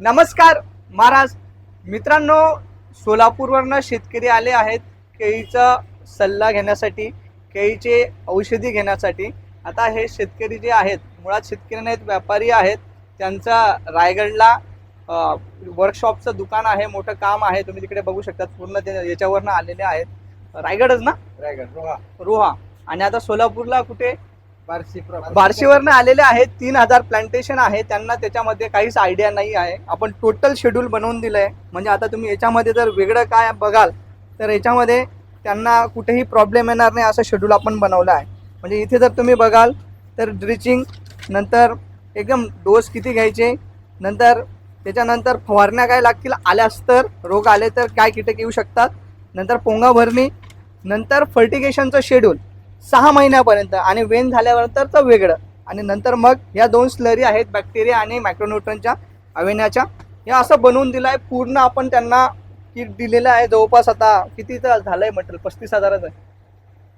नमस्कार महाराज. मित्रांनो सोलापूरवरनं शेतकरी आले आहेत केळीचा सल्ला घेण्यासाठी केळीचे औषधी घेण्यासाठी. आता हे शेतकरी जे आहेत मुळात शेतकरी नाहीत व्यापारी आहेत. त्यांचा रायगडला वर्कशॉपचं दुकान आहे मोठं काम आहे. तुम्ही तिकडे बघू शकतात पूर्ण ते याच्यावरनं आलेले आहेत. रायगडच ना? रायगड रोहा. रोहा. आणि आता सोलापूरला कुठे बार्शीवरनं आलेले आहेत तीन हजार प्लांटेशन आहे त्यांना त्याच्यामध्ये काहीच आयडिया नाही आहे. आपण टोटल शेड्यूल बनवून दिलंय. म्हणजे आता तुम्ही याच्यामध्ये जर वेगळं काय बघाल तर याच्यामध्ये त्यांना कुठेही प्रॉब्लेम येणार नाही असं शेड्यूल आपण बनवलं आहे. म्हणजे इथे जर तुम्ही बघाल तर ड्रिचिंग नंतर एकदम डोस किती घ्यायचे नंतर त्याच्यानंतर फवारण्या काय लागतील आल्यास तर रोग आले तर काय कीटक येऊ शकतात नंतर पोंगा भरणी नंतर फर्टिगेशनचं शेड्यूल सहा महिन्यापर्यंत आणि वेन झाल्यानंतरचं वेगळं. आणि नंतर मग ह्या दोन स्लरी आहेत बॅक्टेरिया आणि मायक्रोन्युट्रनच्या अवेन्याच्या. हे असं बनवून दिलं आहे पूर्ण आपण त्यांना किट दिलेलं आहे. जवळपास आता किती तर झालं आहे मटेरियल पस्तीस हजाराचं.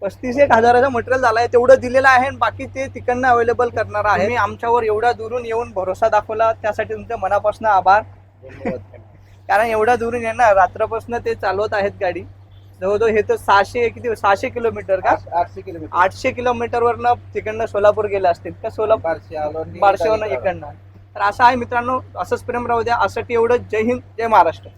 पस्तीस एक हजाराचं मटेरियल झालं आहे तेवढं दिलेलं आहे आणि बाकी ते तिकडनं अवेलेबल करणार आहे. मी आमच्यावर एवढ्या दुरून येऊन भरोसा दाखवला. त्यासाठी तुमच्या मनापासून आभार. कारण एवढ्या दुरून येणार रात्रपासून ते चालवत आहेत गाडी. जवळजवळ हे तर सहाशे किती सहाशे किलोमीटर का? आठ- आठशे किलोमीटर. आठशे किलोमीटरवरनं तिकडनं सोलापूर गेले असतील. का सोलापूर बारशेवरनं इकडनं. तर असं आहे मित्रांनो असंच प्रेम राहू द्या. असं एवढं जय हिंद जय महाराष्ट्र.